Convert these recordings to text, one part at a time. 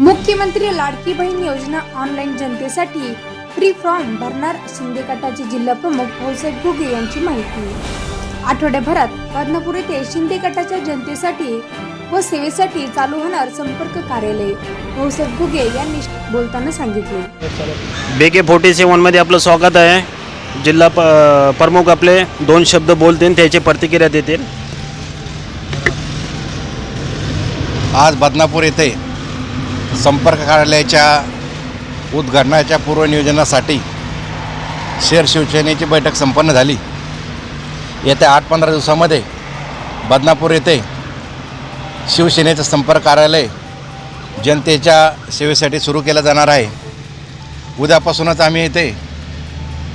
लाडकी बहीण योजना ऑनलाईन जनतेसाठी free form भरणार शिंदे गटाचे जिल्हा प्रमुख भाऊसाहेब घुगे यांची माहिती. आठवड्याभरात बदनापूर येथे शिंदे गटाच्या जनतेसाठी व सेवेसाठी चालू होणार संपर्क कार्यालय भाऊसाहेब घुगे यांनी बोलताना सांगितले. बे के फोर्टी सेवनमध्ये आपलं स्वागत आहे. जिल्हा प प्रमुख आपले दोन शब्द बोलतील त्याची प्रतिक्रिया देतील. आज बदनापूर येथे संपर्क कार्यालयाच्या उद्घाटनाच्या पूर्वनियोजनासाठी शेर शिवसेनेची बैठक संपन्न झाली. येत्या आठ पंधरा दिवसामध्ये बदनापूर येथे शिवसेनेचं संपर्क कार्यालय जनतेच्या सेवेसाठी सुरू केलं जाणार आहे. उद्यापासूनच आम्ही येथे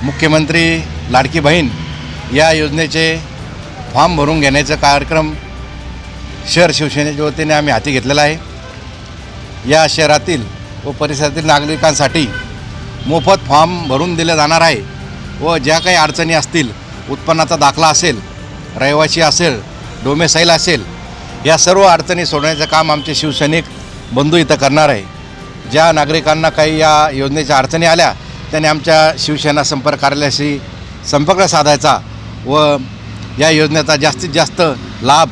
मुख्यमंत्री लाडकी बहीण या योजनेचे फॉर्म भरून घेण्याचा कार्यक्रम शहर शिवसेनेच्या वतीने आम्ही हाती घेतलेला आहे. या शहरातील व परिसरातील नागरिकांसाठी मोफत फॉर्म भरून दिले जाणार आहे व ज्या काही अडचणी असतील उत्पन्नाचा दाखला असेल रहिवासी असेल डोमेसाईल असेल या सर्व अडचणी सोडवण्याचं काम आमचे शिवसैनिक बंधू इथं करणार आहे. ज्या नागरिकांना काही या योजनेच्या अडचणी आल्या त्यांनी आमच्या शिवसेना संपर्क कार्यालयाशी संपर्क साधायचा व या योजनेचा जास्तीत जास्त लाभ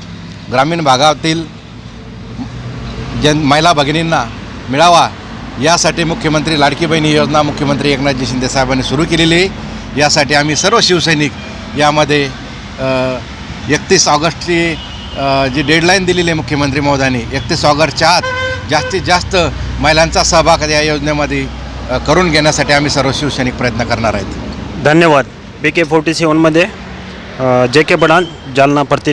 ग्रामीण भागातील जन महिला भगिनींना मिळावा. यासाठी मुख्यमंत्री लाडकी बहीण ही योजना मुख्यमंत्री एकनाथजी शिंदे साहेबांनी सुरू केलेली आहे. यासाठी आम्ही सर्व शिवसैनिक यामध्ये एकतीस ऑगस्टची जी डेडलाईन दिलेली आहे मुख्यमंत्री महोदयांनी एकतीस ऑगस्टच्या आत जास्तीत जास्त महिलांचा सहभाग या योजनेमध्ये करून घेण्यासाठी आम्ही सर्व शिवसैनिक प्रयत्न करणार आहेत. धन्यवाद. बी के फोर्टी सेवनमध्ये जे के बडान जालना प्रतिनिधी.